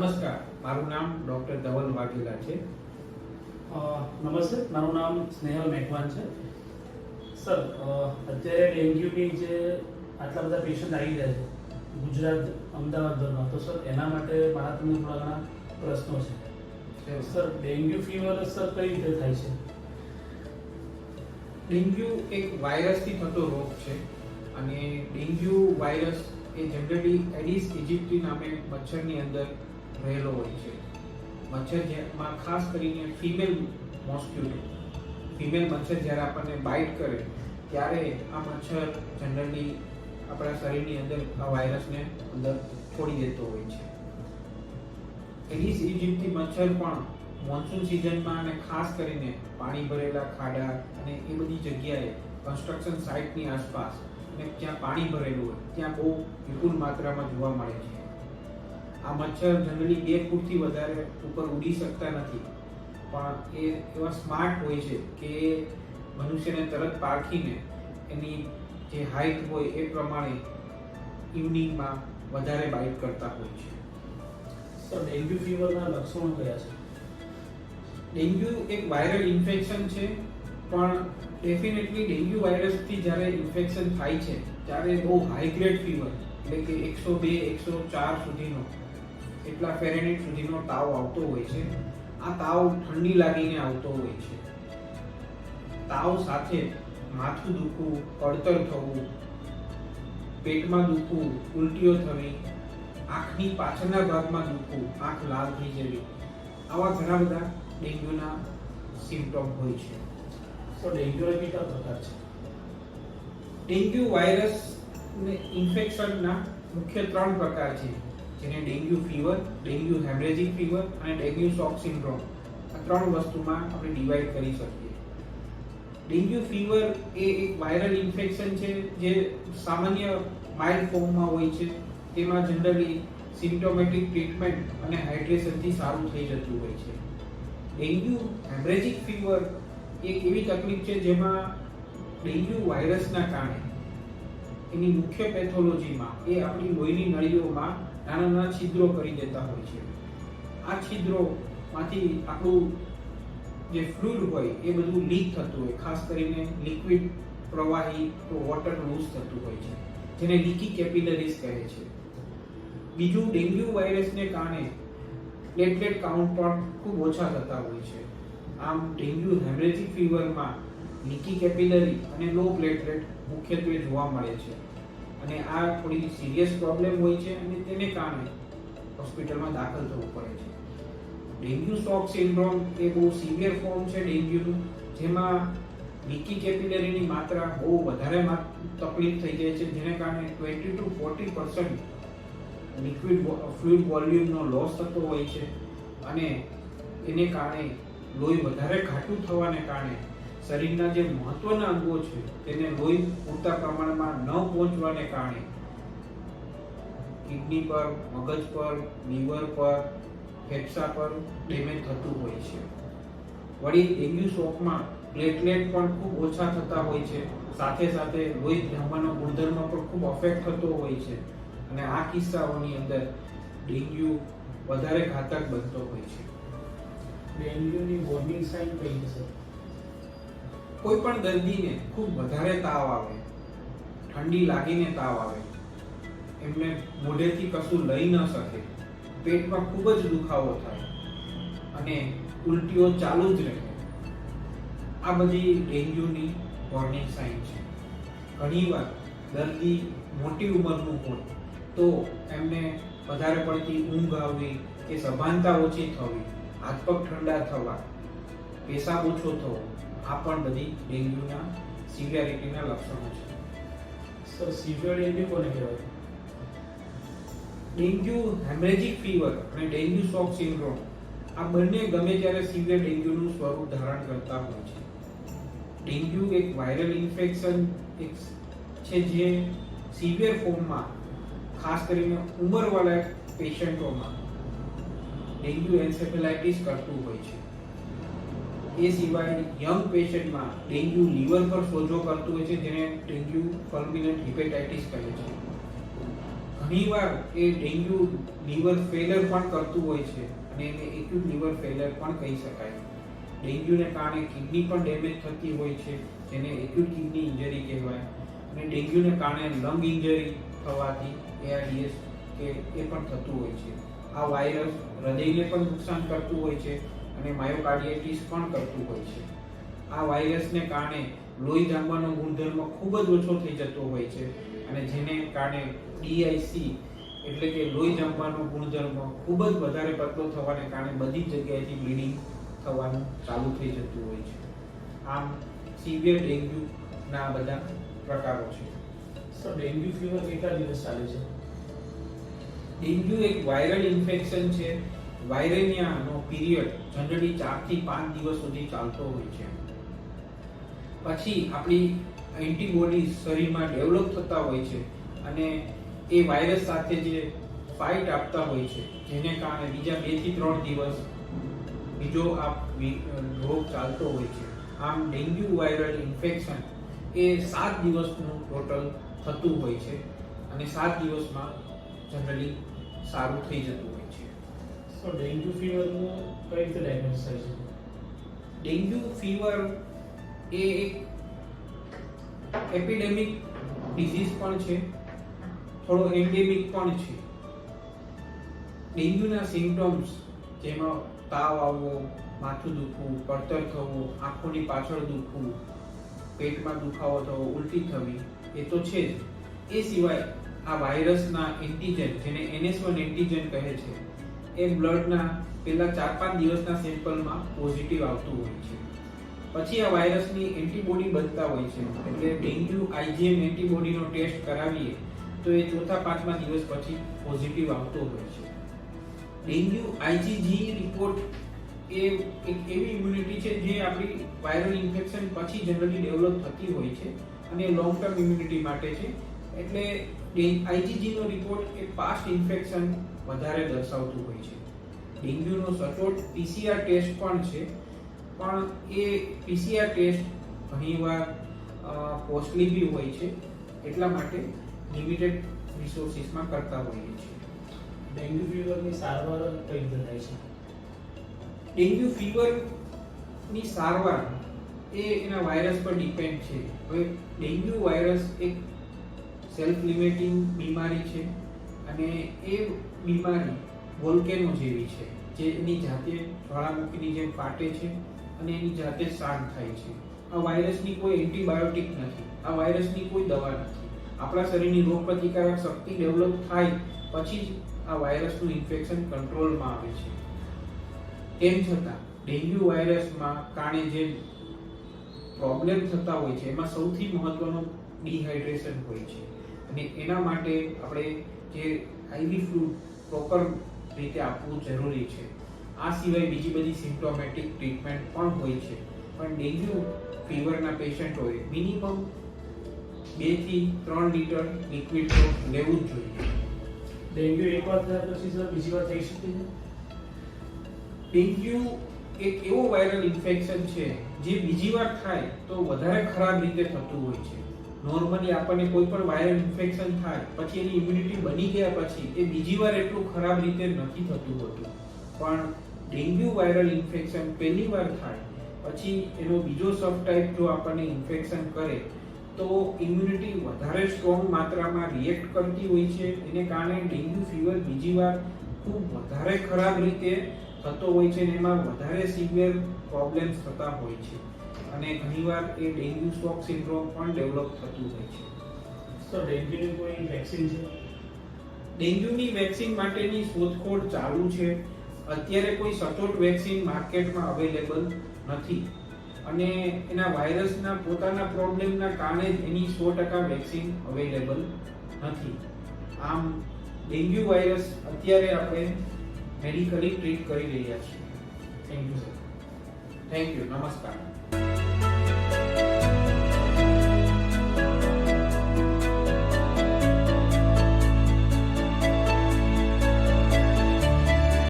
નમસ્કાર. મારું નામ ડોક્ટર ધવલ વાઘેલા છે. નમસ્તે. મારું નામ સ્નેહલ મેઘવાન છે. સર અત્યારે ડેન્ગ્યુની જે આટલા બધા પેશન્ટ આવી રહ્યા છે ગુજરાત અમદાવાદ ભરમાં તો સર એના માટે મારા તમને થોડા ઘણા પ્રશ્નો છે. સર ડેન્ગ્યુ ફીવર સર કઈ રીતે થાય છે? ડેન્ગ્યુ એક વાયરસથી થતો રોગ છે અને ડેન્ગ્યુ વાયરસ એ જનરલી એડિસ ઇજિપ્ટી નામે મચ્છરની અંદર રહેલો હોય છે. મચ્છર જેમાં ખાસ કરીને ફિમેલ મોસ્ક્યુટો ફિમેલ મચ્છર જ્યારે આપણને બાઇટ કરે, ત્યારે આ મચ્છર જનરલી આપણા શરીરની અંદર આ વાયરસને અંદર છોડી દેતો હોય છે. એડિસ ઇજિપ્ટી મચ્છર પણ મોન્સૂન સિઝનમાં અને ખાસ કરીને પાણી ભરેલા ખાડા અને એ બધી જગ્યાએ કન્સ્ટ્રક્શન સાઇટની આસપાસ અને જ્યાં પાણી ભરેલું હોય, ત્યાં બહુ વિપુલ માત્રામાં જોવા મળે છે. આ મચ્છર જનરલી બે ફૂટથી વધારે ઉપર ઉડી શકતા નથી. પણ એ એવા સ્માર્ટ હોય છે કે મનુષ્યને તરત પારખીને એની જે હાઇટ હોય એ પ્રમાણે ઇવનિંગમાં વધારે બાઇટ કરતા હોય છે. સર ડેન્ગ્યુ ફીવરના લક્ષણો કયા છે? ડેન્ગ્યુ એક વાયરલ ઇન્ફેક્શન છે પણ ડેફિનેટલી ડેન્ગ્યુ વાયરસથી જ્યારે ઇન્ફેક્શન થાય છે ત્યારે બહુ હાઈ ગ્રેડ ફીવર એટલે કે એકસો બે એકસો ચાર સુધીનો એટલા ફેરેનિટ સુધીનો તાવ આવતો હોય છે આ તાવ ઠંડી લાગીને આવતો હોય છે. તાવ સાથે માથું દુખવું કળતર થવું પેટમાં દુખવું ઉલટીઓ થવી આંખની પાછળના ભાગમાં દુખવું આંખ લાલ થઈ જવી આવા ઘણા બધા ડેન્ગ્યુના સિમ્પટમ હોય છે. તો ડેન્ગ્યુના કેટલા પ્રકાર છે? ડેન્ગ્યુ વાયરસ ને ઇન્ફેક્શનના મુખ્ય ત્રણ પ્રકાર છે. જેને dengue fever, dengue haemorrhagic fever અને ડેન્ગ્યુ શોક સિન્ડ્રોમ આ ત્રણ વસ્તુમાં આપણે ડિવાઈડ કરી શકીએ. ડેન્ગ્યુ ફીવર એ એક વાયરલ ઇન્ફેક્શન છે જે સામાન્ય માઇલ્ડ ફોર્મમાં હોય છે. તેમાં જનરલી સિમ્ટોમેટિક ટ્રીટમેન્ટ અને હાઇડ્રેશનથી સારું થઈ જતું હોય છે. ડેન્ગ્યુ હેમરેજિક ફીવર એક એવી તકલીફ છે જેમાં ડેન્ગ્યુ વાયરસના કારણે એની મુખ્ય પેથોલોજીમાં એ આપણી લોહીની નળીઓમાં નાના નાના છિદ્રો કરી દેતા હોય છે. આ છિદ્રોમાંથી આપણું જે ફ્લુઇડ હોય એ બધું લીક થતું હોય, ખાસ કરીને લિક્વિડ પ્રવાહી તો વોટર લૂઝ થતું હોય છે, જેને લીકી કેપિલરીઝ કહે છે. બીજું ડેન્ગ્યુ વાયરસને કારણે પ્લેટલેટ કાઉન્ટ પણ ખૂબ ઓછા થતા હોય છે. આમ ડેન્ગ્યુ હેમરેજિક ફીવરમાં લીકી કેપિલરી અને લો પ્લેટલેટ મુખ્યત્વે જોવા મળે છે. અને આ થોડી સિરિયસ પ્રોબ્લેમ હોય છે અને તેને કારણે હોસ્પિટલમાં દાખલ થવું પડે છે. ડેન્ગ્યુ શોક સિન્ડ્રોમ એ બહુ સિવિયર ફોર્મ છે ડેન્ગ્યુનું જેમાં લીકી કેપિલરીની માત્રા બહુ વધારે તકલીફ થઈ જાય છે, જેને કારણે twenty to forty percent liquid fluid વોલ્યુમનો loss થતો હોય છે. અને એને કારણે લોહી વધારે ઘાટું થવાને કારણે શરીરના જે મહત્વના અંગો છે, તેને લોહી પૂરતા પ્રમાણમાં ન પહોંચવાને કારણે કિડની પર, મગજ પર, લીવર પર, ફેફસા પર ડેમેજ થતું હોય છે. વળી ડેન્ગ્યુ શોકમાં પ્લેટલેટ પણ ખૂબ ઓછા થતા હોય છે. સાથે સાથે લોહી જમવાનો ગુણધર્મ પણ ખૂબ અફેક્ટ થતો હોય છે અને આ કિસ્સાઓની અંદર ડેન્ગ્યુ વધારે ઘાતક બનતો હોય છે. ડેન્ગ્યુની વોર્નિંગ સાઇન કઈ છે કોઈ પણ દર્દીને ખૂબ વધારે તાવ આવે, ઠંડી લાગીને તાવ આવે, એમને મોઢેથી કશું લઈ ન શકે, પેટમાં ખૂબ જ દુખાવો થાય અને ઉલટીઓ ચાલુ જ રહે. આ બધી ડેન્ગ્યુની વોર્નિંગ સાઇન છે. ઘણીવાર દર્દી મોટી ઉંમરનું હોય તો એમને વધારે પડતી ઊંઘ આવવી કે સભાનતા ઓછી થવી, હાથ પગ ઠંડા થવા, પેશાબ ઓછો થવો આ પણ બધી ડેન્ગ્યુના સિવિયરિટીના લક્ષણો છે. સર સિવિયર ડેન્ગ્યુ કોને કહેવાય? ડેન્ગ્યુ, હેમરેજિક ફીવર અને ડેન્ગ્યુ શોક સિન્ડ્રોમ આ બંને ગમે ત્યારે સિવિયર ડેન્ગ્યુનું સ્વરૂપ ધારણ કરતા હોય છે. ડેન્ગ્યુ એક વાયરલ ઇન્ફેક્શન એક છે જે સિવિયર ફોર્મમાં, ખાસ કરીને ઉંમરવાળા પેશન્ટોમાં ડેન્ગ્યુ એન્સેફેલાઇટિસ કરતું હોય છે. એ સિવાય યંગ પેશન્ટમાં ડેન્ગ્યુ લીવર પર સોજો કરતું હોય છે, જેને ડેન્ગ્યુ ફલ્મિનન્ટ હિપેટાઇટિસ કહે છે. ઘણીવાર એ ડેન્ગ્યુ લીવર ફેલર પણ કરતું હોય છે અને એને એક્યુટ લીવર ફેલર પણ કહી શકાય. ડેન્ગ્યુને કારણે કિડની પણ ડેમેજ થતી હોય છે, જેને એક્યુટ કિડની ઇન્જરી કહેવાય. અને ડેન્ગ્યુને કારણે લંગ ઇન્જરી થવાથી એઆરડીએસ કે એ પણ થતું હોય છે. આ વાયરસ હૃદયને પણ નુકસાન કરતું હોય છે અને માયોકાર્ડિયાઇટિસ પણ કરતું હોય છે. આ વાયરસને કારણે લોહી જામવાનો ગુણધર્મ ખૂબ જ ઓછો થઈ જતો હોય છે અને જેને કારણે ડીઆઈસી એટલે કે લોહી જામવાનો ગુણધર્મ ખૂબ જ વધારે પતલો થવાને કારણે બધી જગ્યાએથી બ્લીડિંગ થવાનું ચાલુ થઈ જતું હોય છે. આમ સિવિયર ડેન્ગ્યુના બધા પ્રકારો છે. સર ડેન્ગ્યુ ફીવર કેટલા દિવસ ચાલે છે? ડેન્ગ્યુ એક વાયરલ ઇન્ફેક્શન છે. વાયરેનિયાનો પીરિયડ જનરલી ચારથી પાંચ દિવસ સુધી ચાલતો હોય છે. પછી આપણી એન્ટીબોડી શરીરમાં ડેવલપ થતા હોય છે અને એ વાયરસ સાથે જે ફાઇટ આપતા હોય છે, જેને કારણે બીજા બેથી ત્રણ દિવસ બીજો આ રોગ ચાલતો હોય છે. આમ ડેન્ગ્યુ વાયરલ ઇન્ફેક્શન એ સાત દિવસનું ટોટલ થતું હોય છે અને સાત દિવસમાં જનરલી સારું થઈ જતું સર ડેન્ગ્યુ ફીવરનું કઈ રીતે ડાયગ્નોસ થાય છે? ડેન્ગ્યુ ફીવર એ એક એપિડેમિક ડિઝીઝ પણ છે. થોડો એન્ડેમિક પણ છે. ડેન્ગ્યુના સિમ્પટમ્સ જેમાં તાવ આવવો, માથું દુખવું, પડતર થવું, આંખોની પાછળ દુખવું, પેટમાં દુખાવો થવો, ઉલટી થવી, એ તો છે જ. એ સિવાય આ વાયરસના એન્ટીજન જેને એનએસ વન એન્ટીજન કહે છે એ બ્લડના પહેલા ચાર પાંચ દિવસના સેમ્પલમાં પોઝિટિવ આવતું હોય છે. પછી આ વાયરસની એન્ટીબોડી બનતા હોય છે. એટલે ડેન્ગ્યુ આઈજીએમ એન્ટીબોડીનો ટેસ્ટ કરાવીએ, તો એ ચોથા પાંચમા દિવસ પછી પોઝિટિવ આવતો હોય છે. ડેન્ગ્યુ આઈજીજી રિપોર્ટ એ એક એવી ઇમ્યુનિટી છે જે આપણી વાયરલ ઇન્ફેક્શન પછી જનરલી ડેવલપ થતી હોય છે અને લોંગ ટર્મ ઇમ્યુનિટી માટે છે. એટલે આઈજીજીનો રિપોર્ટ એ પાસ્ટ ઇન્ફેક્શન વધારે દર્શાવતું હોય છે. ડેન્ગ્યુનો સચોટ પીસીઆર ટેસ્ટ પણ છે પણ એ પીસીઆર ટેસ્ટ ઘણીવાર કોસ્ટલી બી હોય છે એટલા માટે લિમિટેડ રિસોર્સિસમાં કરતા હોઈએ છીએ. ડેન્ગ્યુ ફીવરની સારવાર કઈ રીતે થાય છે? ડેન્ગ્યુ ફીવરની સારવાર એ એના વાયરસ પર ડિપેન્ડ છે. હવે ડેન્ગ્યુ વાયરસ એક સેલ્ફ લિમિટિંગ બીમારી છે અને એ બીમારી વોલ્કેનો જેવી છે, જે એની જાતે જ્વાળામુખીની જેમ ફાટે છે અને એની જાતે શાંત થાય છે. આ વાયરસની કોઈ એન્ટીબાયોટિક નથી, આ વાયરસની કોઈ દવા નથી. આપણા શરીરની રોગ પ્રતિકારક શક્તિ ડેવલપ થાય પછી જ આ વાયરસનું ઇન્ફેક્શન કંટ્રોલમાં આવે છે. તેમ છતાં, ડેન્ગ્યુ વાયરસમાં કારણે જે પ્રોબ્લેમ થતા હોય છે, એમાં સૌથી મહત્વનો ડિહાઇડ્રેશન હોય છે. અને એના માટે આપણે જે આઈવી ફ્લૂડ પ્રોપર રીતે આપવું જરૂરી છે. આ સિવાય બીજી બધી સિમ્પ્ટોમેટિક ટ્રીટમેન્ટ પણ હોય છે. પણ ડેન્ગ્યુ ફીવરના પેશન્ટોએ મિનિમમ બેથી ત્રણ લીટર લિક્વિડ તો લેવું જ જોઈએ. ડેન્ગ્યુ એકવાર થયા પછી સર બીજી વાર થઈ શકે છે? ડેન્ગ્યુ એક એવો વાયરલ ઇન્ફેક્શન છે જે બીજી વાર થાય તો વધારે ખરાબ રીતે થતું હોય છે. નોર્મલી આપણને કોઈ પણ વાયરલ ઇન્ફેક્શન થાય, પછી એની ઇમ્યુનિટી બની ગયા પછી એ બીજી વાર એટલું ખરાબ રીતે નથી થતું હોતું. પણ ડેન્ગ્યુ વાયરલ ઇન્ફેક્શન પહેલી વાર થાય, પછી એનો બીજો સબ ટાઈપ જો આપણને ઇન્ફેક્શન કરે, તો ઇમ્યુનિટી વધારે સ્ટ્રોંગ માત્રામાં રિએક્ટ કરતી હોય છે. એને કારણે ડેન્ગ્યુ ફીવર બીજી વાર ખૂબ વધારે ખરાબ રીતે થતો હોય છે અને એમાં વધારે સિવિયર પ્રોબ્લેમ્સ થતા હોય છે. અને ઘણીવાર એ ડેન્ગ્યુ સ્ટોક સિન્ડ્રોમ પણ ડેવલપ થતું હોય છે. સર ડેન્ગ્યુની કોઈ વેક્સિન છે? ડેન્ગ્યુની વેક્સિન માટેની શોધખોળ ચાલુ છે. અત્યારે કોઈ સચોટ વેક્સિન માર્કેટમાં અવેલેબલ નથી. અને એના વાયરસના પોતાના પ્રોબ્લેમના કારણે જ એની સો ટકા વેક્સિન અવેલેબલ નથી. આમ ડેન્ગ્યુ વાયરસ અત્યારે આપણે મેડિકલી ટ્રીટ કરી રહ્યા છીએ. Thank you sir. Thank you. નમસ્કાર.